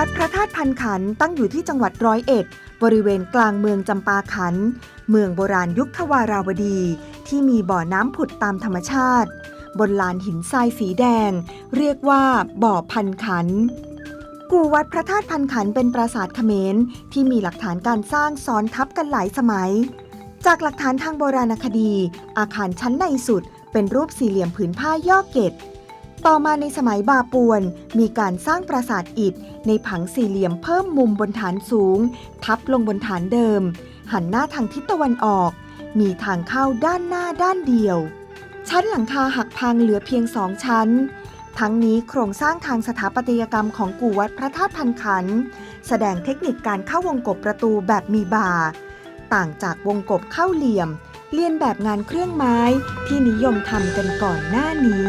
ัดพันขันตั้งอยู่ที่จังหวัดร้อยเอ็ด บริเวณกลางเมืองจำปาขัน เมืองโบราณยุคทวาราวดี ที่มีบ่อน้ำผุดตามธรรมชาติ บนลานหินทรายสีแดง เรียกว่าบ่อพันขัน กูวัดพระธาตุพันขันเป็นปราสาทเขมรที่มีหลักฐานการสร้างซ้อนทับกันหลายสมัย จากหลักฐานทางโบราณคดี อาคารชั้นในสุด เป็นรูปสี่เหลี่ยมผืนผ้าย่อเกต ต่อมาในสมัยบาปวน มีการสร้างปราสาทอิฐ ในผังสี่เหลี่ยมเพิ่มมุมบนฐานสูง ทับลงบนฐานเดิม หันหน้าทางทิศตะวันออก มีทางเข้าด้านหน้าด้านเดียว ชั้นหลังคาหักพังเหลือเพียงสองชั้น ทั้งนี้โครงสร้างทางสถาปัตยกรรมของกู่วัดพระธาตุพันขัน แสดงเทคนิคการเข้าวงกบประตูแบบมีบาต่างจากวงกบเข้าเหลี่ยม เลียนแบบงานเครื่องไม้ที่นิยมทำกันก่อนหน้านี้